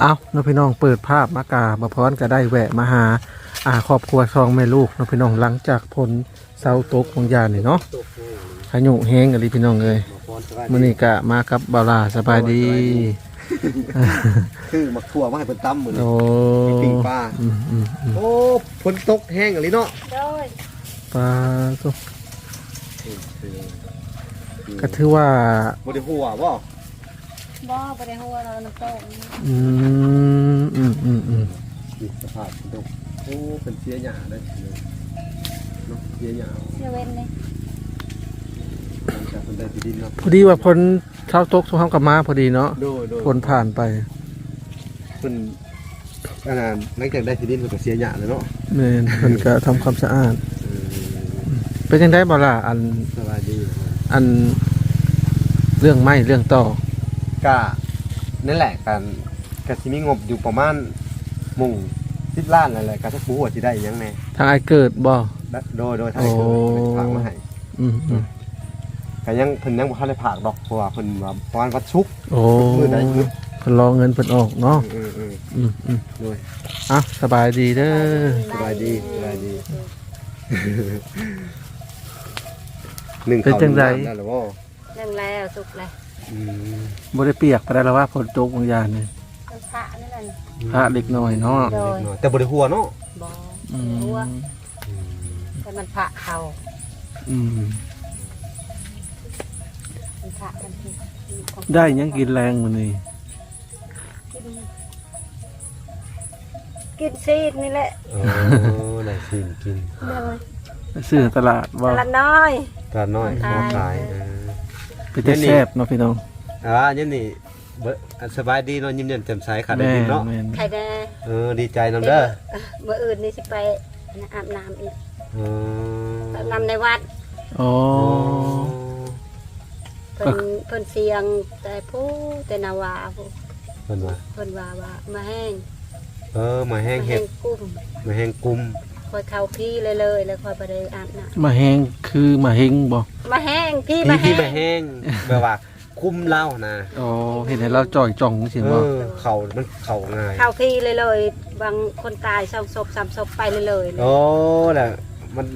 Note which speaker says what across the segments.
Speaker 1: เอาน้องพี่น้องเปิดภาพมากาบพร้อนก็ได้แวะมาหาอาครอบครัวซองแม่ลูกน้องพี่น้องหลังจากผลเสาตกบางยานนี่เนาะ
Speaker 2: ตกโอ้
Speaker 1: พายุแห้งอะไรพี่น้องเอ้ย
Speaker 2: มาพรสบาย
Speaker 1: มื้อนี้ก็มากับบาวลาสบายดี
Speaker 2: คือมักทั่วมาให้เพิ่นตำมื้อนี้
Speaker 1: โอ้
Speaker 2: ปิ้งปลา
Speaker 1: อืมอืมอืม
Speaker 2: โอ้ฝนตกแห้งอะไรเนาะ
Speaker 3: โดย
Speaker 1: ปลาตกก็ถือว่า
Speaker 2: บ่ได้หัวบ่
Speaker 3: บ่บ่ได้หัวเราน้ำต้ม
Speaker 1: อืมอืมอืมอืม
Speaker 2: นี่สภาพฝนตกโอ้เป็นเสียหญ้าเด้อเนาะเสียหญ้า
Speaker 3: เสียเว้นเลย
Speaker 2: หลังจากเพิ่นได้ที่ดินเนาะ
Speaker 1: พอดีว่าผลเสาตกสุขามกับมาพอดีเนาะ
Speaker 2: โดยโดย
Speaker 1: ผลผ่านไป
Speaker 2: เพิ่นอันนั้นหลังจากได้ที่ดินเพิ่นก็เสียหญ้าเลยเนาะ
Speaker 1: แม่นเพิ่นก็ทำความสะอาด
Speaker 2: เออ
Speaker 1: เป็นจังได๋บ่ล่ะอัน
Speaker 2: สบายดีนะครับ
Speaker 1: อันเรื่องไม้เรื่องต่อ
Speaker 2: ก็นั่นแหละการก็สิมีงบอยู่ประมาณหมุ่ง10ล้านนั่นแหละก็สักบ่ฮู้ว่าสิได้อิหยังแน่
Speaker 1: ทางไอเกิดบ่
Speaker 2: โดยโดยทางเกิด
Speaker 1: โอ้
Speaker 2: ฝากมาให้
Speaker 1: อืมอืม
Speaker 2: ก็ยังเพิ่นยังบ่ทันได้ฝากดอกเพราะว่าเพิ่นว่าประมาณวันศุกร์
Speaker 1: โอ้
Speaker 2: มื้อใดมื้อ
Speaker 1: เพิ่นรอเงินเพิ่นออกเนาะ
Speaker 2: เออเออ
Speaker 1: อืมอืม
Speaker 2: โดย
Speaker 1: อะสบายดีเด้อ
Speaker 2: สบายดีสบายดี หนึ่ง
Speaker 1: เป็น
Speaker 2: ข้าว
Speaker 1: จังได
Speaker 2: หนึ่งน้ำนั่นแหละบ่
Speaker 3: เรื่องแล้วสุกเลย
Speaker 2: อืม
Speaker 1: บ่ได้เปียกไปได้แล้วว่าฝนตกบางอย่างนี่
Speaker 3: น้ำพระนั่นน่ะ
Speaker 1: พระเล็กน้อยเนาะ
Speaker 3: โดย
Speaker 2: เล็กน้อยแต่บ่ได้หัวเนาะ
Speaker 3: บ่
Speaker 1: อื
Speaker 3: หัว
Speaker 1: ม
Speaker 3: แต่มันพระเขา
Speaker 1: อืม
Speaker 3: มันพระมันคือของ
Speaker 1: ได้หยังกินแรงมื้อนี้
Speaker 3: กินกินซีดนี่แหละ
Speaker 2: โอ้ได้สิกิน
Speaker 3: เลย
Speaker 1: ไปซื้อตลาดบ่
Speaker 3: ละน้อย
Speaker 2: ตาน้อย
Speaker 3: ขาย
Speaker 2: มาขายเออ
Speaker 1: ไปแต่แซ่บเนาะพี่น้อง
Speaker 2: อ่ายันนี่เบิ่อันสบายดีเนาะยิ้มแย้มแจ่มใสขาดได้
Speaker 1: แม่
Speaker 2: ยินเนาะ
Speaker 1: แม่น
Speaker 3: ใครได้
Speaker 2: เออดีใจนำเด้อ
Speaker 3: เมื่ออื่นนี่สิไปอาบน้ำอีก
Speaker 2: เออ
Speaker 3: อาบน้ำในวัด
Speaker 1: โอ้
Speaker 3: เพิ่นเพิ่นเสียงแต่ผู้แต่นาวาผู้
Speaker 2: เพิ่นว่า
Speaker 3: เพิ่นว่าว่ามาแห้ง
Speaker 2: เออมาแห้ง
Speaker 3: มา
Speaker 2: เห็
Speaker 3: แห้
Speaker 2: ด
Speaker 3: งกุ้ม
Speaker 2: มาแห้งกุม
Speaker 3: คอยเข้าพี่เลยเลยแล้วคอยไปได้อาบน้
Speaker 1: มาแฮงคือมาเฮงบ่ำ
Speaker 3: มาแห้งพี่
Speaker 2: พี่
Speaker 3: มา
Speaker 2: ที่
Speaker 3: แห้
Speaker 2: มางแห้งแบบว่า คุมเหล้านะ
Speaker 1: โอ้เห็นให้เราจ่อยจ่องสิ
Speaker 2: เอ
Speaker 1: บ่
Speaker 2: อเข่ามันเข่าง่าย
Speaker 3: เข้าพี่เลยเลยบางคนตายสองศพสามศพไปเลยเลยเลย
Speaker 2: โอ้แหละมัน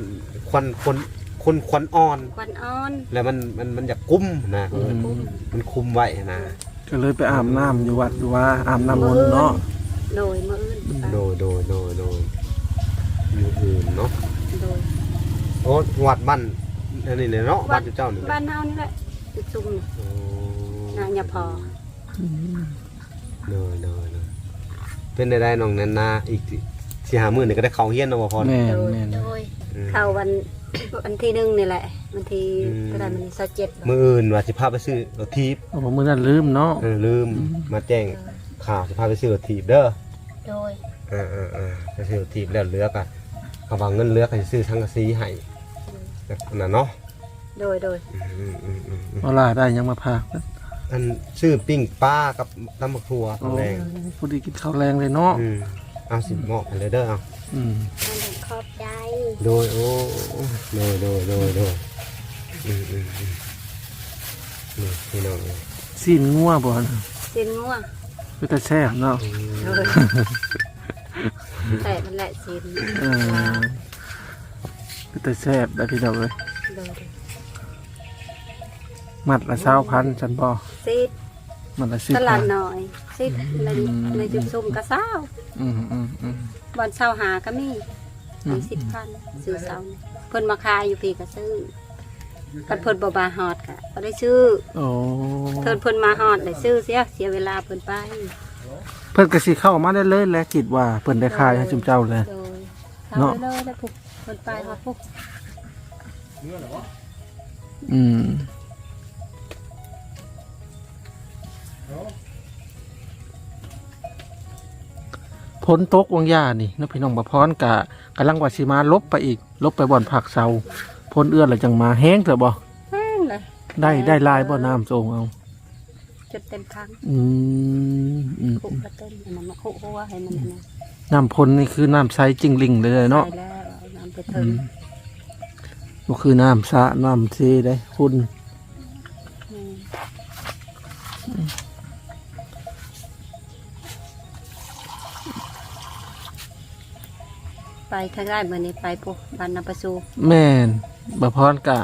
Speaker 2: ควันคนคนควันอ่อน
Speaker 3: ควันอ่อน
Speaker 2: แล้วมันมันมันอยากกุ้มนะ
Speaker 1: อืม
Speaker 2: มันคุมไว้นะ
Speaker 1: ก็เลยไปอาบน้ำอยู่วัดอยู่ว่าอาบน้ำมนต์เนาะ
Speaker 3: โดยมืออื่นไป
Speaker 2: โดยโดยโดยโดย มืออื่นเนาะ
Speaker 3: โดย
Speaker 2: โอ้วัดบ้านอันนี้เลยเนาะบ้านเจ้านี่
Speaker 3: บ้านเฮานี่แหละจุดซุ่มนี่
Speaker 2: โอ้
Speaker 3: นางยาพอ
Speaker 2: โดยโดยโดยเป็นได้ได้น้องนันนาอีกสี่หามื่นนี่ก็ได้เขาเฮียนเนาะบ่พอ
Speaker 1: แม่น
Speaker 3: โดย
Speaker 1: แม่น
Speaker 3: โดย
Speaker 2: อืม
Speaker 3: เข้าวันวันที่หนึ่งนี่แหละวันที่
Speaker 2: อืม
Speaker 3: เท่าไหร่มันสิบเจ็ด
Speaker 2: มืออื่นว่าสิพาไปซื้อรถทีบ
Speaker 1: โอ้มื้อนั้นลืมเนาะ
Speaker 2: เออลืมมาแจ้งข่าวสิพาไปซื้อรถทีบเด้อ
Speaker 3: โดย
Speaker 2: เออเออเออไปซื้อรถทีบแล้วเหลือกัน เขาวางเงินเหลือกันสิซื้อทั้งกระซีให้แบบนั้นเนาะ
Speaker 3: โดยโดย
Speaker 2: อืมอืมอืมอืม
Speaker 1: เวลาได้หยังมาพาก
Speaker 2: อันซื้อปิ้งปลากับน้ำมะครัวตอนแรง
Speaker 1: พอดีกินข้าวแรงเลยเนาะ
Speaker 2: อืมเอาสิเหมาะกันเลยเด้อเอา
Speaker 1: อืม
Speaker 3: มันขอบใจ
Speaker 2: โดยโอ้โดยโดยโดยโดยอืมอืมอืมนี่พี่น้องเอ้ย
Speaker 1: ซีนงัวบ่นะ
Speaker 3: สินง่วง
Speaker 1: ไปแต่แซ่บเนาะ
Speaker 3: โดย แต่มันแหละสิน
Speaker 1: เออไปแต่แซ่บได้พี่น้องเอ้ย
Speaker 3: โดย
Speaker 1: มัดละ20,000ฉันบ่
Speaker 3: ซีด
Speaker 1: มัดละ
Speaker 3: ตลาด
Speaker 1: 10,000
Speaker 3: หน่อยซีดในในจุดซุ่มกระเซ้า
Speaker 1: อืมอืมอืม
Speaker 3: บอนเช้าหาก็มี
Speaker 1: อืม
Speaker 3: มีสิบพันซื้อเช้าเพิ่นมาขายอยู่พี่ก็ซื้อกันเพิ่นบ่บาฮอดก็บ่ได้ซื้อ
Speaker 1: โอ้
Speaker 3: เพิ่นเพิ่นมาฮอดได้ซื้อเสียเสียเวลาเพิ่นไป
Speaker 1: เพิ่นก็สิเข้ามาได้เลยแหละคิดว่าเพิ่นได้ขายให้จุมเจ้าเลย
Speaker 3: โดย
Speaker 1: เนาะ
Speaker 3: ทำไปเลยแล้วพุกเพิ่นไปฮอดพุก
Speaker 1: อืมผลตกวังยานี่เน้องพี่น้องบะพรกะกำลังว่าสิมาลบไปอีก ลบไปบ่อนผักเซาพ้นเอื้อนแล้วจังมาแห้งเถอะบ่
Speaker 3: แห้งเลย
Speaker 1: ได้ได้ลายบ่น้ำทรงเอา
Speaker 3: จุเต็มครั้ง
Speaker 1: อืมอืม
Speaker 3: ขุกรเต้นอันนั้นเพราะว่าให้มันน้ำ
Speaker 1: พ่นนี่คือน้ำใสจริงลิงเลยเนาะก็คือน้ำสระน้ำเซได้คุณ
Speaker 3: ไปทางด้านเมื่อนี้ไปปุ๊บบัานนำประสู
Speaker 1: แม่นบะพรอนกะ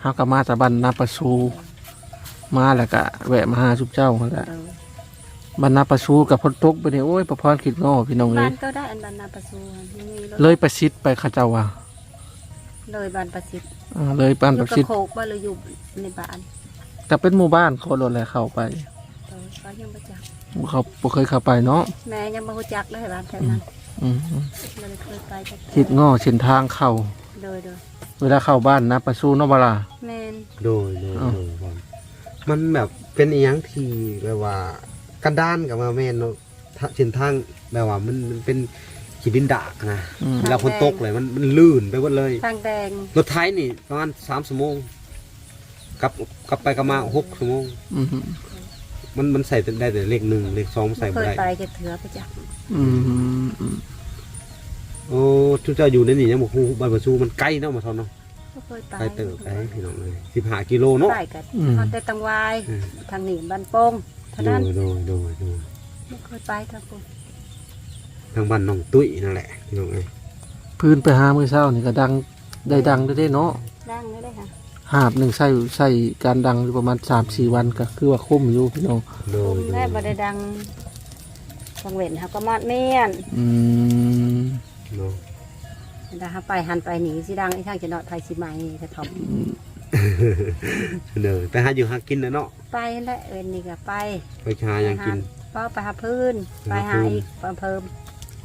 Speaker 1: เฮากะมาจะบัานนาประสู มาแล้วก็แวะมาหาสุเจ้าหั่นแหละ
Speaker 3: เออ
Speaker 1: บันนาประสูกับพนตกไปนี่โอ้ยบ่พรคิดง้อพี่น้องเอ้
Speaker 3: บ้ายนก็ได้อันบ้านนาประสูยังมีรถ
Speaker 1: เลยประสิทธิ์ไปเขาเจ้าว่า
Speaker 3: เลยบ้านประสิทธิ์
Speaker 1: อ่าเลยบ้าน
Speaker 3: อ
Speaker 1: ป
Speaker 3: ยู่
Speaker 1: ระ
Speaker 3: ก
Speaker 1: สิ
Speaker 3: ระ
Speaker 1: ทธิ์
Speaker 3: โคกบ่เลยอยู่ในบ้าน
Speaker 1: ก็เป็นหมู่บ้านคนรถแหละเข้าไป
Speaker 3: เออก็ยังบ่จัก
Speaker 1: เขาบ่เคยเข้าไปเนาะ
Speaker 3: แม่ยังบ่รู้จักเลยบ้านแถวนั้น
Speaker 1: อืม
Speaker 3: บ่ได้เคยไปจัก
Speaker 1: คิดง้อเส้นทางเข้า
Speaker 3: โดยโดย
Speaker 1: เวลาเข้าบ้านนะประสูเนาะบ่ล่ะ
Speaker 3: แม่น
Speaker 2: โดยโดย
Speaker 1: อ้าว
Speaker 2: โดยบอล มันแบบเป็นอีหยังที่แบบว่ากันด้านกับมาแม่นเนาะถ้าเส้นทางแบบว่ามันมันเป็นขีดินดากนะ
Speaker 1: อืม
Speaker 2: เวลาฝนตกเลยมันมันลื่นไปหมดเลย
Speaker 3: ทางแดง
Speaker 2: รถไถนี่ประมาณสามชั่วโมงกลับกลับไปกลับมาหกชั่วโมง
Speaker 1: อืม
Speaker 2: มันมันใส่ได้แต่เลขหนึ่งเลขสองใส่
Speaker 3: เค
Speaker 2: ไม่
Speaker 3: ย
Speaker 2: ได้
Speaker 3: ไปจะเถือไปจัก
Speaker 1: อืมอืม
Speaker 2: โอ้ทุกเจ้าอยู่ในนี่ยังบอกฮู้บ้านประชูมันใกล้เนาะมาทอนเนาะ
Speaker 3: บ่เคยไป
Speaker 2: ใกล้เติบไปพี่น้องเลยสิบห้ากิโลเนาะ
Speaker 3: ไปกันฮอดแต่ตังวาย
Speaker 2: อืม
Speaker 3: ทางนี้บ้านโป่งเท่า
Speaker 2: โด
Speaker 3: นั้น
Speaker 2: ยโดยโดยโดย
Speaker 3: บ่เคยไปทางปุ๊
Speaker 2: ทางบ้านน้องตุ้ยนั่นแหละพี่น้องเลย
Speaker 1: พื้นไปหามื้อเช้านี่ก็ดังได้ดังได้ได้เนาะ
Speaker 3: ดังเลยเด้อค่ะ
Speaker 1: หาบหนึ่งใส่ใส่การดังอยู่ประมาณ3-4วันก็คือว่าคุ้มอยู่พี่น้อง
Speaker 2: โด
Speaker 3: ผ
Speaker 2: ย
Speaker 3: ม
Speaker 2: โด
Speaker 3: ได้
Speaker 2: ย
Speaker 3: บ่ได้ดังกังเว้นเฮาก็มอดเมียน
Speaker 1: อืม
Speaker 2: เนาะ
Speaker 3: ถ้าเฮาไปหันไปหนีสิดังอีทางจะเนาะไทยสิใหม่กระทบ
Speaker 2: เด้อไปหาอยู่หากินนะเนาะ
Speaker 3: ไปและเอิ้นนี่ก็ไป
Speaker 2: ไปหาหยังกิน
Speaker 3: ป้าไปหาพื้นไปหาอีกเพิ่ม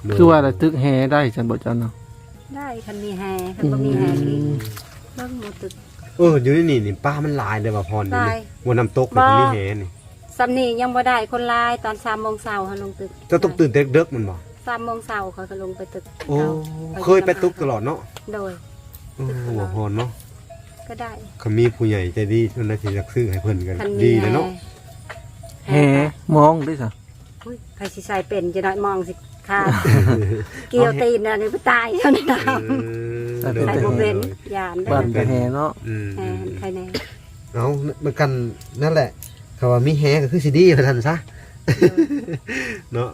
Speaker 2: โดย
Speaker 1: คือว่าอะไรตึกแฮได้จันบ่จันเนาะ
Speaker 3: ได้คันมีแฮคันบ่มีแฮกินเบิ่งหมดตึก
Speaker 2: เอออยู่ในนี่นี่ป้ามันหลายเลยว่าพรนี่
Speaker 3: หลาย
Speaker 2: วันน้ำตกนี่
Speaker 3: บ่
Speaker 2: มีแหนี่
Speaker 3: สำนียังบ่ได้คนลายตอน3โมงเช้าเฮาลงตึก
Speaker 2: เจะต้องตื่นเด็กๆมันบ่
Speaker 3: 3โมงเช้าเขาก็ลงไปตึก
Speaker 2: โอ้
Speaker 3: อา
Speaker 2: เคยไปตุกตลอดเนาะ
Speaker 3: โดย
Speaker 2: โอ้หัวพรเนาะ
Speaker 3: ก็ได้
Speaker 2: เขามีผู้ใหญ่ใจดีเพิ่นน่าสิอยากซื้อให้เพิ่นกัน
Speaker 3: คันมี
Speaker 2: ดี
Speaker 3: แฮ
Speaker 2: เลยเนาะ
Speaker 1: แฮมองได้ซะ
Speaker 3: อุ้ยใครสิใส่เป็นจะน้อยมองสิค่ะเกี่ยวตีนน่ะนี่ไปตายเท่านั้น
Speaker 2: เอ
Speaker 3: นะ
Speaker 2: อโดย
Speaker 3: ใส่
Speaker 2: โด
Speaker 3: บ่
Speaker 2: ย
Speaker 3: เป็น
Speaker 2: โดย
Speaker 3: ยานได้
Speaker 1: บ้านก็แฮเนาะ
Speaker 2: อืม
Speaker 3: แฮนใครแน่
Speaker 2: เอาเหมือนกันนั่นแหละเขาว่ามีแฮก็คือสิดีว่าซั่นซะเนาะ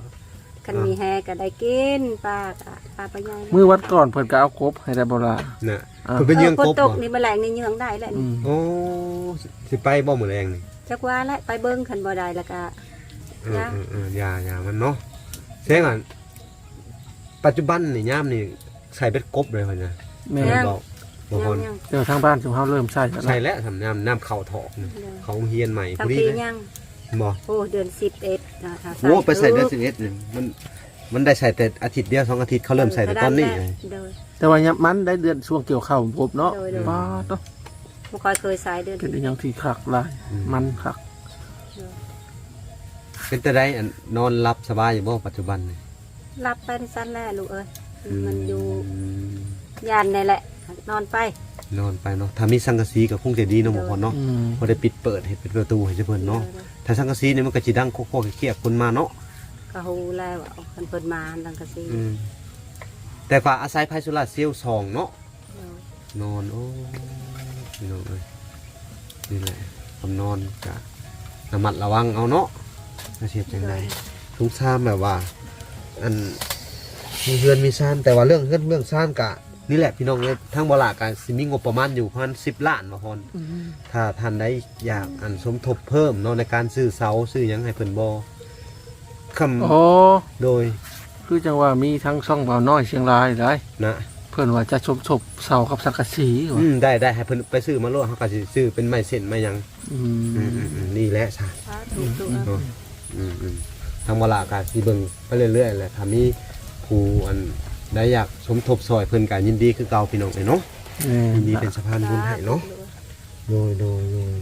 Speaker 3: คันมีแฮก็ได้กินปลาก็ปลาปลาใหญ่
Speaker 1: มื้อวันก่อนเพิ่นก็เอากบให้ได้บ่ล่ะ
Speaker 2: น่ะ
Speaker 1: อ่า
Speaker 2: เพิ่นเป็นเยื่อง
Speaker 3: ฝน
Speaker 2: กบ
Speaker 3: ต
Speaker 2: บ่
Speaker 3: กนี่แมลงนี่เยืองได้แหละ
Speaker 1: อื
Speaker 3: นี่
Speaker 1: ม
Speaker 2: โอ้สิไปบ่มื้อแรงนี่
Speaker 3: จักว่าแล้วไปเบิ่งคันบ่ได้แล้วก็
Speaker 2: เออเออเอออย่าอย่ามันเนาะแท้งอะปัจจุบันนี่ยามนี่ใส่เบ็ดกบเลยเพิ่นน่ะ
Speaker 1: แม่
Speaker 2: เพิ่นบอกบ่
Speaker 3: ยั
Speaker 2: พ
Speaker 3: ง
Speaker 2: น
Speaker 3: ยัง
Speaker 1: เดี๋ยวทางบ้านสุเฮาเริ่มใช้แล้ว
Speaker 2: ใส่
Speaker 1: นะ
Speaker 2: แล้วทำน้ำน้ำเข่าถอกนี่
Speaker 3: เดี๋ยว
Speaker 2: เขาเฮียนใหม่
Speaker 3: ทาง
Speaker 2: ผู้นี้
Speaker 3: ปี
Speaker 2: นะ
Speaker 3: ยัง
Speaker 2: บ่
Speaker 3: โอ้เดือน11นะคะ
Speaker 2: โอ้ไปใส่เดือนสิบเอ็ดนี่มันมันได้ใส่แต่อาทิตย์เดียวสองอาทิตย์เขาเริ่มใส่แต่ตอนนี้
Speaker 3: โดย
Speaker 1: แต่ว่าเนี่ยมันได้เดือนช่วงเกี่ยวข้าวพบเนาะ
Speaker 3: โดยโดย
Speaker 1: ป้าดเนาะ
Speaker 3: บ่ค่อยเคยใส่เดือน
Speaker 1: เป็นอีหยังที่คักหลายมันคัก
Speaker 2: เป็นแต่ได้อันนอนรับสบายอยู่บ่ปัจจุบันนี่
Speaker 3: รับไปในสั้นแหละลูกเอ้ย
Speaker 2: อื
Speaker 3: มันอยู่ยานนี่แหละ นอนไป
Speaker 2: นอนไปเนาะถ้ามีสังกะสีก็คงจะดีเนาะบ่พอเนาะ
Speaker 1: อืม
Speaker 2: พอได้ปิดเปิดให้เป็นประตูให้เจ้าเพิ่นเนาะถ้าสังกะสีนี่มันก็สิดังโคกๆเคียกๆคนมาเนาะ
Speaker 3: ก็ฮู้แล้วว่าคันเพิ่นมาดังกะซี
Speaker 2: อืมแต่ว่าอาศัยไฟโซลาร์เซลล์สองเนาะนอนโอ้พี่น้องเอ้ยนี่แหละคำนอนกะระมัดระวังเอาเนาะอาเชียบจังไดทุกซ่ามแบบว่า อันมีเฮือนมีซ่านแต่ว่าเรื่องเฮือนเรื่องซ่านกะ นี่แหละพี่น้องเลยทั้งบลากะสิมีงบประมาณอยู่ประมาณสิบล้านมาพอนถ้าท่านได้อยากอันสมทบเพิ่มเนาะในการซื้อเสาซื้อหยังให้เพิ่นบ่ค
Speaker 1: โอ้ำ
Speaker 2: โดย
Speaker 1: คือจังว่ามีทั้งช่องเบาน้อยเชียงรายได้
Speaker 2: นะ
Speaker 1: เพิ่นว่าจะชมศพเสากับสังกะสีว่ะ
Speaker 2: อืมได้ได้ให้เพิ่นไปซื้อมาโลดเฮาก็สิซื้อเป็นไม้เส้นไม้หยัง
Speaker 1: อื
Speaker 2: อืม
Speaker 1: ม
Speaker 2: อืมอืมนี่แหละซะ
Speaker 3: สาธุตุเอา
Speaker 2: เนาะอืมอืมทางบลากาสิเบิ่งไปเรื่อยๆแหละถ้ามีผู้อัน ได้อยากสมทบซอยเพิ่นก็ยินดีคือเก่าพี่น้องเอ้ยเนาะ
Speaker 1: แม่
Speaker 2: ยินดีเป็นสะพานบุญให้เนาะโดยโดยโดย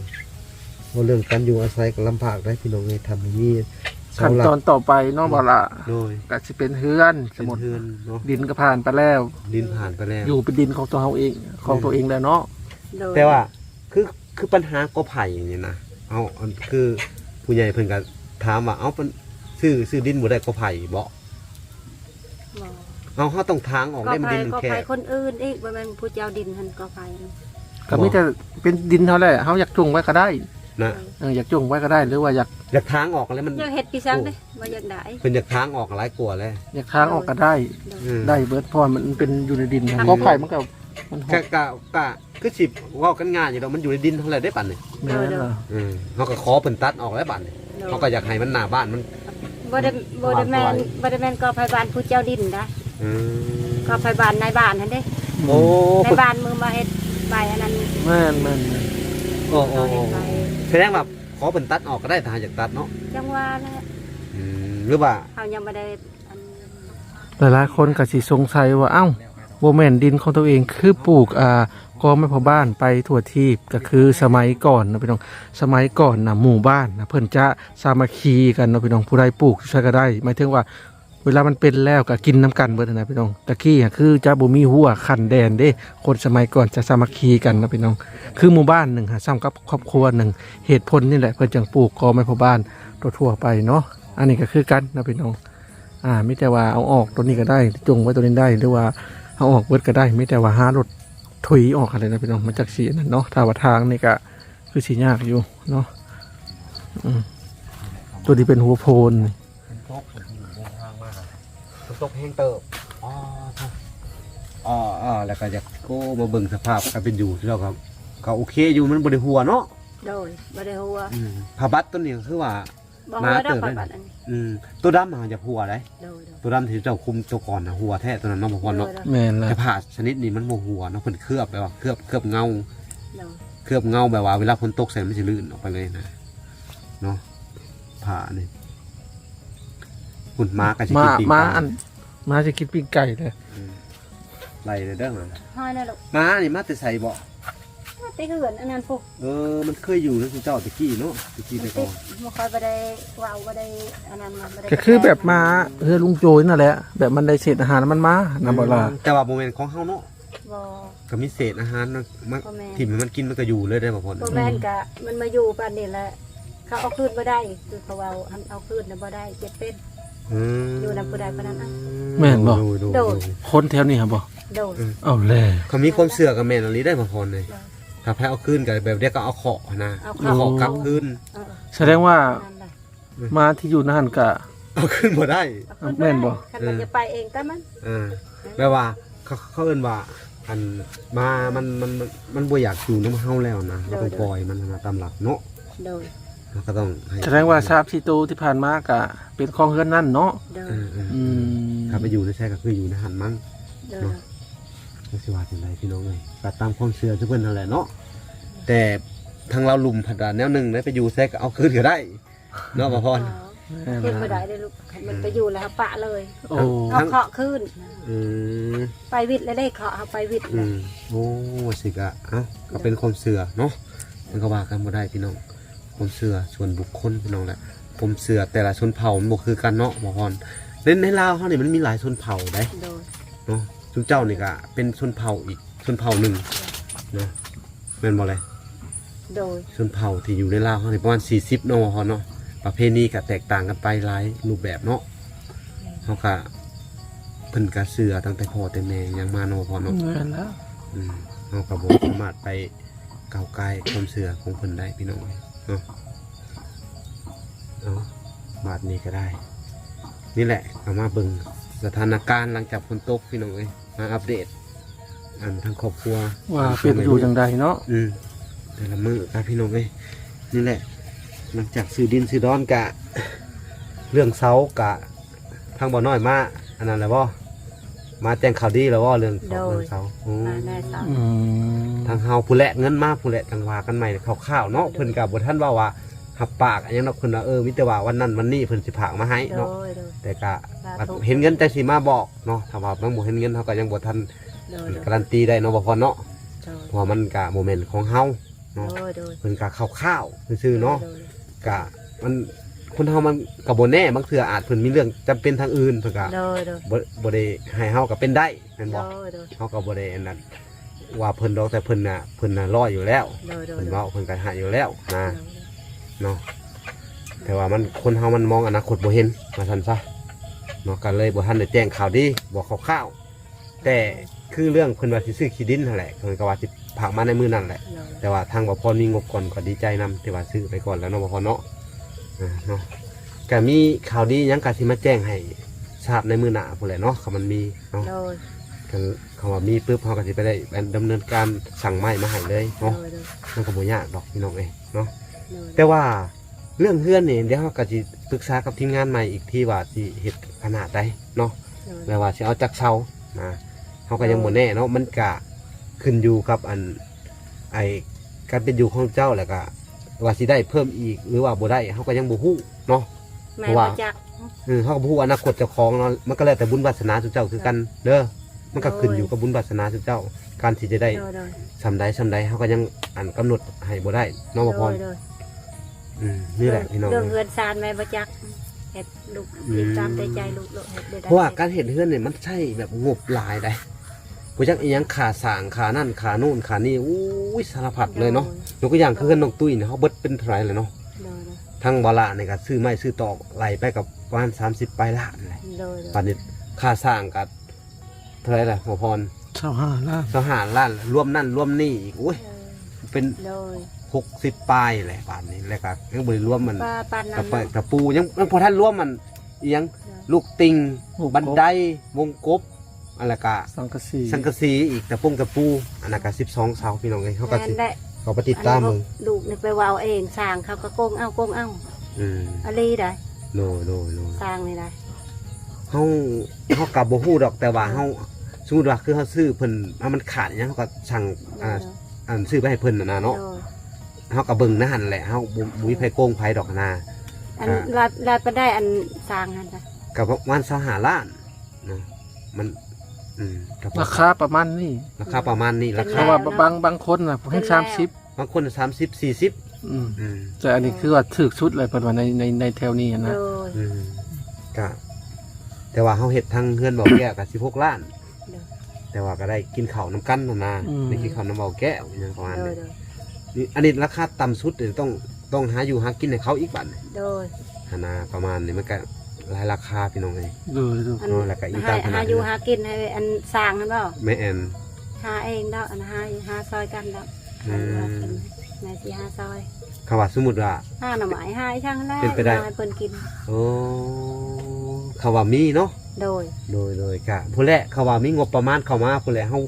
Speaker 2: ว่าเรื่องการอยู่อาศัยก็ลำบากได้พี่น้องเอ้ยทำให้มีเสา
Speaker 1: ขั้น
Speaker 2: หลั
Speaker 1: ตอนต่อไปเนาะบ่ล่ะ
Speaker 2: โดย
Speaker 1: ก็สิเป็นเฮือนส
Speaker 2: เป็น
Speaker 1: มุด
Speaker 2: เพื่อนเนาะ
Speaker 1: ดินก็ผ่านไปแล้ว
Speaker 2: ดินผ่านไปแล้ว
Speaker 1: อยู่เป็นดินของตัวเฮาเองของตัวเองแล้วเนาะ
Speaker 3: โดย
Speaker 2: แต่ว่าคือคือปัญหาก็ไผ่อย่างนี้นะเอาอันคือผู้ใหญ่เพิ่นก็ถามว่าเอาเป็นซื้อซื้อดินบ่ได้ก็ไผ่บ่
Speaker 3: บ่
Speaker 2: เอาเฮาต้องทางออก
Speaker 3: ก็
Speaker 2: ได้มัน
Speaker 3: ไป
Speaker 2: ดินมัน
Speaker 3: ก็
Speaker 2: แค
Speaker 3: ไป
Speaker 2: บ
Speaker 3: คนอื่นอีกบ่แม่นผู้เจ้าดินหั่นก็ไป
Speaker 1: ก็มีแต่เป็นดินเท่าแหละเฮาอยากจุงไว้ก็ได้
Speaker 2: นะ
Speaker 1: เอออยากจุ่งไว้ก็ได้ หรือว่าอยาก
Speaker 2: อยากทางออกแล้วมัน
Speaker 3: อยากเฮ็ดพี่ซังเด้บ่อยากได้
Speaker 2: เป็นอยากทางออกหลายกลัวเลย
Speaker 1: อยากค้างออกก็ได้
Speaker 2: อืม
Speaker 1: ได้เบิดเพราะว่ามันเป็นอยู่ในดินนะ
Speaker 3: ครับ
Speaker 1: ก็ไผ่มันก็มันห
Speaker 2: กะ
Speaker 1: ก
Speaker 2: กะกะคือสิเว้ากันง่ายอยู่ดอกมันอยู่ในดินเท่าไหร่ได้ปั่นนี่
Speaker 1: แม่นล่ะ
Speaker 2: อืมเฮาก็ขอเพิ่นตัดออกแล้วปั่นนี่เขาก็อยากให้มันหน้าบ้านมัน
Speaker 3: บ่ได้บ่ได้แม่นบ่ได้แม่นก็ไผบ้านผู้เจ้าดินนะ
Speaker 2: อืม
Speaker 3: ก็ไผบ้านนายบ้านนั่นเด้
Speaker 2: โอ้
Speaker 3: ในบ้านมือมาเฮ็ดใบอันนั้น
Speaker 1: แม่นแม่นแม่น
Speaker 2: โอ้โอ้
Speaker 3: เอาเฮ็
Speaker 2: โอ้
Speaker 3: ดใบ
Speaker 2: แสดงว่าขอเพิ่นตัดออกก็ได้ถ้าอยากตัดเนาะ
Speaker 3: จังว่าแหละ
Speaker 2: อืมหรือว่า
Speaker 3: เฮายังบ่ได้อัน
Speaker 1: หลายๆคนก็สิสงสัยว่าเอ้าบ่แม่นดินของตัวเองคือปลูกอ่ากอไม้พอบ้านไปทั่วทีบก็คือสมัยก่อนนะพี่น้องสมัยก่อนนะหมู่บ้านนะเพิ่นจะสามัคคีกันเนาะพี่น้องผู้ใดปลูกช่วยก็ได้หมายถึงว่า เวลามันเป็นแล้วก็กินน้ำกันเบิดนะพี่น้องตะกี้คือจะบ่มีหัวขันแดนเด้ คนสมัยก่อนจะสามัคคีกันนะพี่น้อง คือหมู่บ้านหนึ่งหาซ้ำกับครอบครัวหนึ่งเหตุผลนี่แหละเพิ่นจึงปลูกกอไม้พอบ้านทั่วไปเนาะอันนี้ก็คือกันนะพี่น้องอ่าไม่แต่ว่าเอาออกตัวนี้ก็ได้จงไว้ตัวนี้ได้หรือว่าเอาออกเบิดก็ได้ไม่แต่ว่าหารถถุยออกอะไรนะพี่น้องมันจากสีนั่นเนาะถ้าว่าทางนี่ก็คือสียากอยู่เนาะตัวที่เป็นหัวโพนนี่
Speaker 2: ตกแห้งเติบอ๋ออ๋ออ๋อแล้วก็อยากโก้มาเบิ่งสภาพการเป็นอยู่ที่เราครับก็โอเคอยู่มันบ่ได้หัวเนาะ
Speaker 3: โดยบ่ได้ฮู้ว่า
Speaker 2: อืมผ้าบัตรตัวนี้ก็คือว่า
Speaker 3: บ่
Speaker 2: มา
Speaker 3: ฮู้ด
Speaker 2: เติ
Speaker 3: อก
Speaker 2: บ
Speaker 3: ปั
Speaker 2: ได้
Speaker 3: ดบัดอันนี้
Speaker 2: อืมตัวดำมันจะหัวได้
Speaker 3: โดยโดย
Speaker 2: ตัวดำที่เจ้าคุมตัวก่อนนะหัวแท้ตัวนั้นเนาะบ่พอเนาะ
Speaker 3: โดย
Speaker 1: แม่นละ
Speaker 2: แต่ผ้าชนิดนี้มันบ่หัวเนาะเพิ่นเคลือบไปว่าเคลือบเคลือบเงา
Speaker 3: โดย
Speaker 2: เคลือบเงาแบบว่าเวลาฝนตกใส่มันจะลื่นออกไปเลยนะเนาะผ้านี่ หุ่นม้ากัน
Speaker 1: มา
Speaker 2: ปีก
Speaker 1: มา
Speaker 2: ไก่
Speaker 1: อันมาจะกินปิ้งไก่เลย
Speaker 2: อืมไล่เลยเด้อมัน
Speaker 3: ห้อยนั่นลูก
Speaker 2: ม้านี่มาแต่ใส่บ่
Speaker 3: ติเหือนอันนั้นพวก
Speaker 2: เออมันเคยอยู่นะคุณเจ้าตะกี้เนาะตะกี้
Speaker 3: มั
Speaker 2: แต่
Speaker 3: น
Speaker 2: ก่
Speaker 3: ติ
Speaker 2: อ
Speaker 3: ด
Speaker 2: น
Speaker 3: บ่ค่อยบ่ได้ว้าวบ่ได้อันนั้นมาบ่ได้
Speaker 1: ก็คือแบบมาเฮือลุงโจยนั่นแหละ แบบมันได้เศษอาหารมันมานะบ่ล่ะ
Speaker 2: แต่ว่าโมเมนต์ของเฮาเนาะ
Speaker 3: บ่
Speaker 2: ก็มีเศษอาหารมันมัน
Speaker 3: บ่แม่น
Speaker 2: ที่มันกินมันก็อยู่เลยได้บ่พอ
Speaker 3: บ่แม่นกะมันมาอยู่ปานนี้แหละเขาเอาคืนบ่ได้คือเขาเอาอันเอาคืนน่ะบ่ได้เจ็ดเป็น
Speaker 2: อืม
Speaker 3: อยู่นำผู้ใดผู้นั้นนะ
Speaker 1: แม่นบ่
Speaker 2: ดูดู
Speaker 3: โด
Speaker 2: ดู
Speaker 3: ด
Speaker 1: คนแถวนี้ครับบ่
Speaker 3: โดย
Speaker 1: เอาแล
Speaker 2: เขามีความเสื่อกับแม่นอันนี้ได้บ่พอเลย
Speaker 3: ได้
Speaker 2: ถ้าแพ้เอาคืนกับแบบเดียวก็เอาเคาะนะ
Speaker 3: เอา
Speaker 2: เอา
Speaker 3: เคาะ
Speaker 2: เคาะกลับคืน
Speaker 3: เออ
Speaker 1: แสดงว่า
Speaker 3: นั่นแหละ
Speaker 1: มาที่อยู่นั่นก็
Speaker 2: เอาคืนบ่ได้
Speaker 3: เอาคืน
Speaker 1: แม่นบ่
Speaker 3: คันมันจะไปเองก็มัน
Speaker 2: อ่าแปลว่าเขาเขาเอิ้นว่า อันมามันมันมันมันบ่อยากอยู่นำเฮาแล้วนะเราต้องปล่อยมันนะตามหลักเนาะ
Speaker 3: โดย
Speaker 2: เราก็ต้องให้
Speaker 1: แสดงว่าทราบที่ตูที่ผ่านมาก็เป็นของเฮือนนั่นเนาะ
Speaker 3: โดย
Speaker 2: เออเออ
Speaker 1: อืม
Speaker 2: ถ้าไปอยู่ในแท้ก็คืออยู่ในหันมั้ง
Speaker 3: โดย
Speaker 2: เนาะก็สิว่าจังไดพี่น้องเอ้ยก็ตามความเชื่อทุกเพิ่นนั่นแหละเนาะแต่ทางเราลุมผัดดาแนวหนึงได้ไปอยู่แซกก็เอาคืนก็ได้เนาะบ่พร
Speaker 1: แม่น
Speaker 3: เทียบบ่ได้
Speaker 1: ละ
Speaker 3: เลยลูกมันไปอยู่แล้วปะเลย
Speaker 1: โอ้
Speaker 3: เอาเคาะขึ้น
Speaker 2: อืม
Speaker 3: ไปวิทย์แล้วได้เคาะเอาไปวิทย์
Speaker 2: อื
Speaker 3: แล้ว
Speaker 2: มโอ้สิกะเอ้าก็เป็นความเชื่อเนาะมันก็ว่ากันบ่ได้พี่น้อง ความเชื่อส่วนบุคคลพี่น้องแหละผมเชื่อแต่ละชนเผ่ามันบ่คือกันเนาะบ่พรในในลาวเฮานี่มันมีหลายชนเผ่าได้
Speaker 3: โดย
Speaker 2: เนาะจุเจ้านี่ก็เป็นชนเผ่าอีกชนเผ่าหนึ่งเนาะแม่นบ่เลย
Speaker 3: โดย
Speaker 2: ชนเผ่าที่อยู่ในลาวเขาในประมาณ40เนาะพอเนาะประเพณีก็แตกต่างกันไปหลายรูปแบบเนาะเขาก็เพิ่นก็เสือตั้งแต่พ่อแต่แม่ยังมาเนาะพอเนาะ
Speaker 1: แม่นแล้ว
Speaker 2: อืมเขาก็บ่สามารถไปก้าวไกลความเสือของเพิ่นได้พี่น้อง เนาะเอาบาดนี้ก็ได้ นี่แหละเอามาเบิ่งสถานการณ์หลังจากฝนตกพี่น้องเอ้ยมาอัปเดต อันทางครอบครัว
Speaker 1: ว่าเป็นอยู่จังใดเนาะ
Speaker 2: อืมแต่ละมือครับพี่น้องเอ้ยนี่แหละ หลังจากซื้อดินซื้อดอนกะ เรื่องเสากะทางบ่อน้อยมาอันนั้นแหละบ่ มาแจ้งข่าวดีแล้วบ่เรื่องเสาเรื่องเสาอืม
Speaker 3: มาแน่สาว
Speaker 1: อืม
Speaker 2: ทางเฮาผู้แหละเงินมาผู้แหละจังว่ากันใหม่คร่าวๆเนาะเพิ่นก็บ่ทันว่าว่าหับปากอันหยังเนาะเพิ่นว่าเออมีแต่ว่าวันนั้นวันนี้เพิ่นสิผากมาให้
Speaker 3: โด
Speaker 2: เนาะ
Speaker 3: ยโดย
Speaker 2: แต่ก็
Speaker 3: สาธุ
Speaker 2: เห็นเงินจังสิมาบอกเนาะถ้าว่ามันบ่เห็นเงินเฮาก็ยังบ่ทัน
Speaker 3: โดยโดย
Speaker 2: การันตีได้เนาะบ่พอเนาะ
Speaker 3: โดย
Speaker 2: เพราะว่ามันก็โมเมนต์ของเฮาเนาะ
Speaker 3: โดยโดย
Speaker 2: เพิ่นก็ข้าวๆซื่อๆเนาะ
Speaker 3: โดย
Speaker 2: กะมัน คนเฮามันกับ่แน่บางเทื่ออาจเพิ่นมีเรื่องจำเป็นทางอื่นเพิ่นก็
Speaker 3: โดยโดย
Speaker 2: บ่บ่ได้ให้เฮาก็เป็นได้แม่น
Speaker 3: โด
Speaker 2: บ่
Speaker 3: ยโดย
Speaker 2: เฮาก็บ่ได้อันนั้นว่าเพิ่นดอกแต่เพิ่นน่ะเพิ่นน่ะรออยู่แล้ว
Speaker 3: โดยโดย
Speaker 2: เพิ่นเว้าเพิ่นก็หาอยู่แล้วนะเนาะแต่ว่ามันคนเฮามันมองอนาคตบ่เห็นว่าซั่นซะเนาะก็เลยบ่ทันได้แจ้งข่าวดีบอกคร่าวๆแต่คือเรื่องเพิ่นว่าสิซื้อขี้ดินนั่นแหละเพิ่นก็ว่าสิผักมาในมือนั่นแหละ
Speaker 3: โดย
Speaker 2: แต่ว่าทางบ่พอมีงบก่อนก็ดีใจนำที่ว่าซื้อไปก่อนแล้วเนาะบ่พอเนาะ อ่าเนาะก็มีข่าวดีหยังก็สิมาแจ้งให้ทราบในมือหน้าพุ่นแหละเนาะคำมันมีเนาะ
Speaker 3: โดย
Speaker 2: ก็คำว่ามีปุ๊บเฮาก็สิไปได้ดำเนินการสั่งไม้มาให้เลย
Speaker 3: โด
Speaker 2: เนาะ
Speaker 3: ยโดย
Speaker 2: มันก็บ่ยากดอกพี่น้องเอ้ยเนาะ
Speaker 3: โดย
Speaker 2: แต่ว่าเรื่องเฮือนนี่เดี๋ยวเราก็สิปรึกษากับทีมงานใหม่อีกที่ว่าสิเฮ็ดขนาดใดเนาะ
Speaker 3: โดย
Speaker 2: แล้วว่าสิเอาจักเซานะเฮาก็ยังบ่แน่เนาะมันก็ขึ้นอยู่กับอันไอการเป็นอยู่ของเจ้าแล้วก็ ว่าสิได้เพิ่มอีกหรือว่าบ่ได้เฮาก็ยังบ่ฮู้เนาะ
Speaker 3: แม่
Speaker 2: เพราะว่า
Speaker 3: บ่จัก
Speaker 2: เออเฮาก็บ่ฮู้อนาคตเจ้าของเนาะมันก็แล้วแต่บุญวาสนาทุกเจ้าคือกันเด้อมันก็ขึ้นอยู่กับบุญวาสนาทุกเจ้า การที่จะได้
Speaker 3: โดยโดย
Speaker 2: ซำใดซำใดเฮาก็ยังอันกำหนดให้บ่ได้เนาะบ่พร
Speaker 3: โดยโดย
Speaker 2: อืมนี่แหละพี่น้อง
Speaker 3: เรื่องเงินซานแม่บ่จักเฮ็ดลูก
Speaker 2: อืม
Speaker 3: ติดตามใจใจลูกลูกเฮ็ดได้
Speaker 2: เพราะว่าการเห็นเฮือนเนี่ยมันใช่แบบงบหลายได้ ผู้จักอีหยังขาสร้างขานั่นขาโน่นขานี่อู้ยสารพัดเลยเนาะยกตัวอย่างคือเฮือนน้องตุ้ยเนี่ยเขาเบิดเป็นเท่าไหรเลยเนาะ
Speaker 3: โดย
Speaker 2: ทั้งบาละเนี่ยก็ซื้อไม้ซื้อตอกไหลไปกับประมาณ30ปลายล้านเลย
Speaker 3: โดยโดย
Speaker 2: ปานนี้ค่าสร้างกับเท่าไหรล่ะหมอพร
Speaker 1: เช่าห้าล้าน
Speaker 2: สหารล้านรวมนั่นรวมนี่อีกอุ้ยเป็น
Speaker 3: โดย
Speaker 2: 60ปลายแหละปานนี้แล้วก็ยังบ่ได้รวมมัน
Speaker 3: ป้าปาน
Speaker 2: กระ
Speaker 3: นั้น
Speaker 2: เปะกระปูยังยังพอท่านรวมมันอีหยังลูกติง
Speaker 1: โอ้โห
Speaker 2: บันไดวงกบ อะไรกะ
Speaker 1: สังกะสี
Speaker 2: สังกะสีอีกตะปุ้งตะปูอันนั้นก็สิบสองเสาพี่น้องเอ้ยเขาก็
Speaker 3: แม่
Speaker 2: สิ
Speaker 3: นได้
Speaker 2: เขาไปติดตามมึง
Speaker 3: ลูกนี่ไปว่าเอาเองสร้างเขาก็โกงเอาโกงเอา
Speaker 2: อืม
Speaker 3: อะไรได้
Speaker 2: โนโนโน
Speaker 3: สร้างนี่ได้
Speaker 2: เฮาเฮากับบ่ฮู้ดอกแต่ว่าเฮาสมมุติว่าคือเฮาซื้อเพิ่นถ้ามันขาดอิหยังเฮาก็สั่งอ่าอันซื้อไปให้เพิ่นน่ะนะเนาะ
Speaker 3: โดย
Speaker 2: เฮาก็เบิ่งนะหั่นแหละเฮาบ่บ่มีไผโกงไผดอกนะ
Speaker 3: อัน
Speaker 2: อ่า
Speaker 3: ลาดลาดไปได้อันสร้างนั่นจ้ะ
Speaker 2: ก็ประมาณ25ล้านเนาะมัน อืมก็พอ
Speaker 1: ราคาประมาณนี้
Speaker 2: ราคาประมาณนี้รา
Speaker 1: เพ
Speaker 2: คา
Speaker 1: ราะว่าบางบางคนน่ะให้สามสิบบา
Speaker 2: งคน30 40
Speaker 1: อืม
Speaker 2: อืม
Speaker 1: แต่อันนี้คือว่าถึกชุดเลยเพิ่นว่าในในในแถวนี้
Speaker 3: โด
Speaker 1: นะ
Speaker 3: ย
Speaker 2: อืมก็แต่ว่าเขาเห็ดทางเฮือนเบาแก้วกับสิบหกล้าน
Speaker 3: เด้อ
Speaker 2: แต่ว่าก็ได้กินข้าวน้ำกันนะนะได้กินข้าวน้ำเบาแก้วอหย่างประมาณ
Speaker 3: โดย
Speaker 2: นี้
Speaker 3: โดย
Speaker 2: นี่อันนี้ราคาต่ำสุดเดี๋ยวต้องต้องหาอยู่หากินให้เขาอีกบัตร
Speaker 3: โดย
Speaker 2: นาประมาณนี้มันก็ หลายราคาพี่น้องเอ้ย
Speaker 1: ดูดู
Speaker 3: อัน
Speaker 2: เนาะแล้วก็อีก
Speaker 3: หา
Speaker 2: ตามขนา
Speaker 3: หา
Speaker 2: ด
Speaker 3: อยู่หากินให้อันสร้างนั่นบ่
Speaker 2: แม่แอน
Speaker 3: หาเองแล้วอันหาหาซอยกันแล้ว
Speaker 2: อื
Speaker 3: หามอยู่หากินแม่สิหาซอย
Speaker 2: คำว่าสมมติว่า
Speaker 3: หาหน่อไม้หาอีช่างแล้ว
Speaker 2: เป็นไปได้
Speaker 3: หาให้เพิ่นกิน
Speaker 2: โอ้เขาว่ามีเนาะ
Speaker 3: โดย
Speaker 2: โดยโดยกะผู้แรกเขาว่ามีงบประมาณเข้ามาผู้แรกเฮา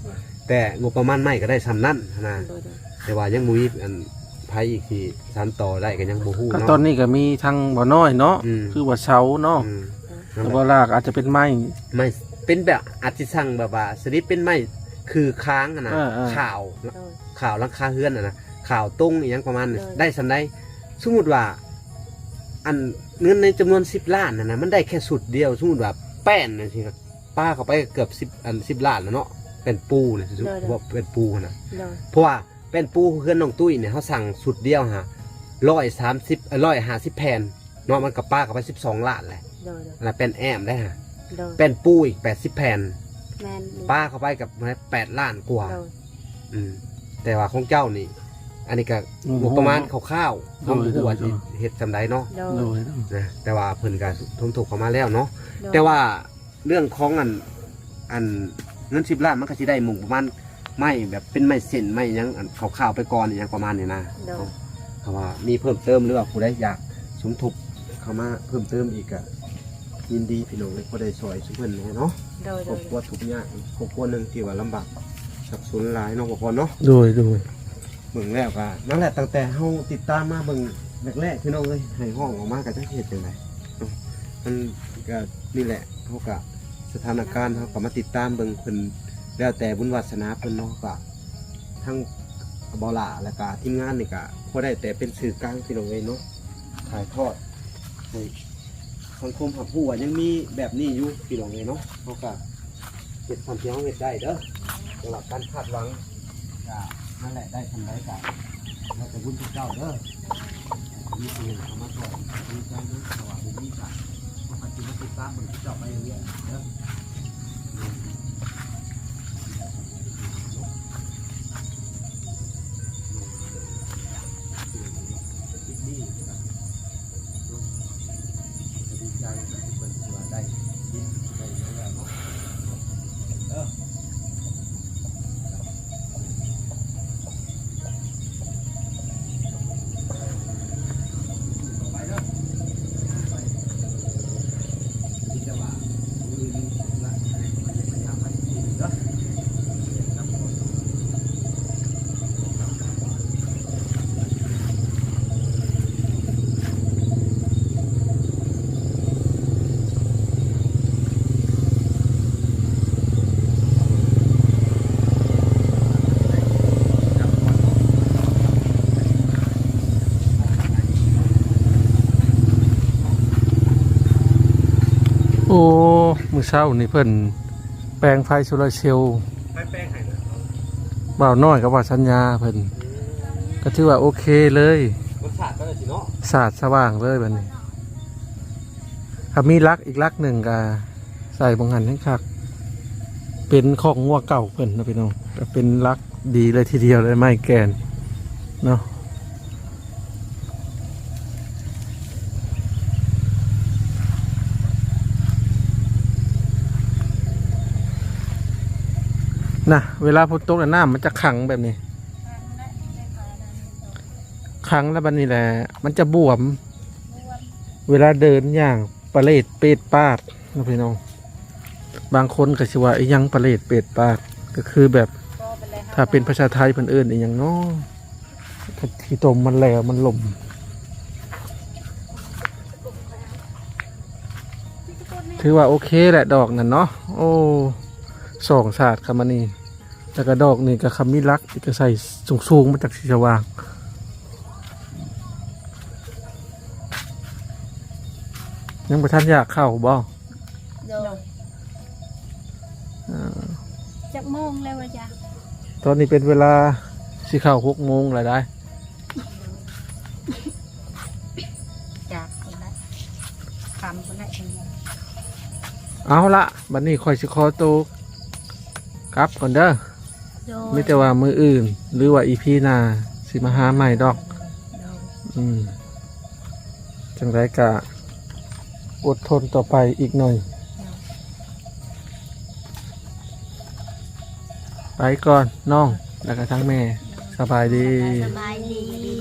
Speaker 2: แต่งบประมาณไม่ก็ได้ซ้ำนั่นนะ
Speaker 3: โดยโดย
Speaker 2: แต่ว่ายังมุ้ยอัน ไพ่อีกทีสานต่อได้ก็ยังบ่ฮู้
Speaker 1: ก็
Speaker 2: เนาะ
Speaker 1: ตอนนี้ก็มีทั้งบ่น้อยเนาะ
Speaker 2: อืม
Speaker 1: คือว่าเสาเนาะ
Speaker 2: อืม
Speaker 1: แต่ว่าลากอาจจะเป็นไม้
Speaker 2: ไม่เป็นแบบอาจจะสั่งแบบว่าสลิปเป็นไม่คือค้างอะนะ
Speaker 1: เออเออ
Speaker 2: ข่าว
Speaker 3: โดย
Speaker 2: ข่าวหลังคาเฮือนอะนะข่าวตรงอหยังประมาณนี้
Speaker 3: เออ
Speaker 2: ได้สันได้สมมติว่า อันเงินในจำนวนสิบล้านนะนะมันได้แค่สุดเดียวสมมติว่าแป้นนะสิครับป้าเขาไปเกือบสิบอันสิบล้านแล้วเนาะเป็นปูเนี่ยสมมติว่าเป็นปูนะ
Speaker 3: โดย
Speaker 2: เพราะว่า เป็นปูเพื่อนน้องตุ้ยเนี่ยเขาสั่งสุดเดียวฮะร้อยสามสิบร้อยห้าสิบแผ่นเนาะมันกับป้ากับไปสิบสองล้านแหละ
Speaker 3: โดยโดย
Speaker 2: อันนั้นเป็นแอมได้ฮะ
Speaker 3: โดย
Speaker 2: เป็นปูอีกแปดสิบแผ่น
Speaker 3: แม่น
Speaker 2: ป้าเข้าไปกับแปดล้านกว่า
Speaker 3: โดย
Speaker 2: อืมแต่ว่าของเจ้านี่ อันนี้ก็งบประมาณคร่าวๆเขาบอกว่าสิเฮ็ดจำได้เนาะ
Speaker 3: โด
Speaker 1: โด
Speaker 3: ย
Speaker 1: ย
Speaker 2: นะแต่ว่าเพิ่นก็ทมถูกเข้ามาแล้วเนาะ
Speaker 3: โดย
Speaker 2: แต่ว่าเรื่องของอันอันเงินสิบล้านมันก็สิได้หมุ่งประมาณ ไม่แบบเป็นไม่เส้นไม่หยังอันข่าวๆไปก่อนอหยังประมาณนี้นะ
Speaker 3: โดย
Speaker 2: เขาว่ามีเพิ่มเติมหรือว่าผู้ใดอยากสมทบเข้ามาเพิ่มเติมอีกอะยินดีพี่น้องเลยผู้ใดซอยสุเพิ่นเนาะ
Speaker 3: โดย
Speaker 2: ค
Speaker 3: โด
Speaker 2: รอบ
Speaker 3: ย
Speaker 2: ครัวทุกข์ยากครอบครัวหนึงที่ว่าลำบากสับสนหลายเนาะบ่พอเนาะ
Speaker 1: โดยโดย
Speaker 2: เบิ่งแล้วก็นั่นแหละตั้งแต่เฮาติดตามมาเบิ่งแรกๆพี่น้องเอ้ยให้ห้องออกมาก็จะเฮ็ดจังไดเนาะมันก็นี่แหละเฮาก็สถานการณ์เฮาก็มาติดตามเบิ่งเพิ่น แล้วแต่บุญวาสนาเพิ่นเนาะก็ทั้งบ่ล่าแล้วก็ทีมงานนี่ก็บ่ได้แต่เป็นสื่อกลางพี่น้องเอ้ยเนาะถ่ายทอดให้สังคมรับรู้ว่ายังมีแบบนี้อยู่พี่น้องเอ้ยเนาะเฮาก็เฮ็ดความที่เฮาเฮ็ดได้เด้อสำหรับการคาดหวังก็นั่นแหละได้ทำได้ก็แล้วแต่บุญทุกเจ้าเด้อมีเพียงธรรมะสอนมีใจนะแต่ว่าบ่มีก็ปฏิบัติติดตามเบิ่งทุกเจ้าไปเรื่อยๆเด้อ
Speaker 1: อ้มือเช้านี่เพิ่นแปลงไฟโซลาร์เซลล์
Speaker 2: ไปแป้งให้นะ
Speaker 1: บ่าวน้อยกับว่าสัญญาเพิ่นก็ถือว่าโอเคเลย
Speaker 2: รสชาติก็ได้สิเนาะ
Speaker 1: สาดสว่างเลยบัดนี้ถ้ามีลักอีกลักหนึ่งก็ใส่บงหันให้คักเป็นของงัวเก่าเพิ่นนะพี่น้องก็เป็นลักดีเลยทีเดียวเลยไม่แกนเนาะ นะเวลาฝนตกแล้วน้ำมันจะขังแบบนี้ ขังแล้วบันนี้แหละ มันจะบวม เวลาเดินอย่างปลาเลดเป็ดปาดนะพี่น้อง บางคนก็ชิว่าไอ้ยังปลาเลดเป็ดปาดก็คือแบบถ้าเป็นภาษาไทยเพิ่นเอิ้นอีหยังเนาะที่ตมมันแหลวมันหล่มถือว่าโอเคแหละดอกนั่นเนาะโอ้สองศาสตร์คำอันนี้ แล้วก็ดอกนี่ก็คำมิรักอีกก็ใส่สูงๆมาจากสีสว่างยังประท่านอยากเข้าบ่
Speaker 3: โดยจักโมงแล้วว่าจ้ะ
Speaker 1: ตอนนี้เป็นเวลาสิเข้าหกโมงแล้วได้
Speaker 3: จากคนละคำคนละเอง
Speaker 1: เอาละบัดนี้คอยสิขอตัวกลับก่อนเด้อ
Speaker 3: โด
Speaker 1: ไม่แต่ว่ามืออื่น หรือว่าอีพีหนาสิมาหาใหม่ดอก
Speaker 3: โดย
Speaker 1: อืม จังไรกะอดทนต่อไปอีกหน่อย ไปก่อนน้อง แล้วก็ทั้งแม่ สบายดี
Speaker 3: สบายดี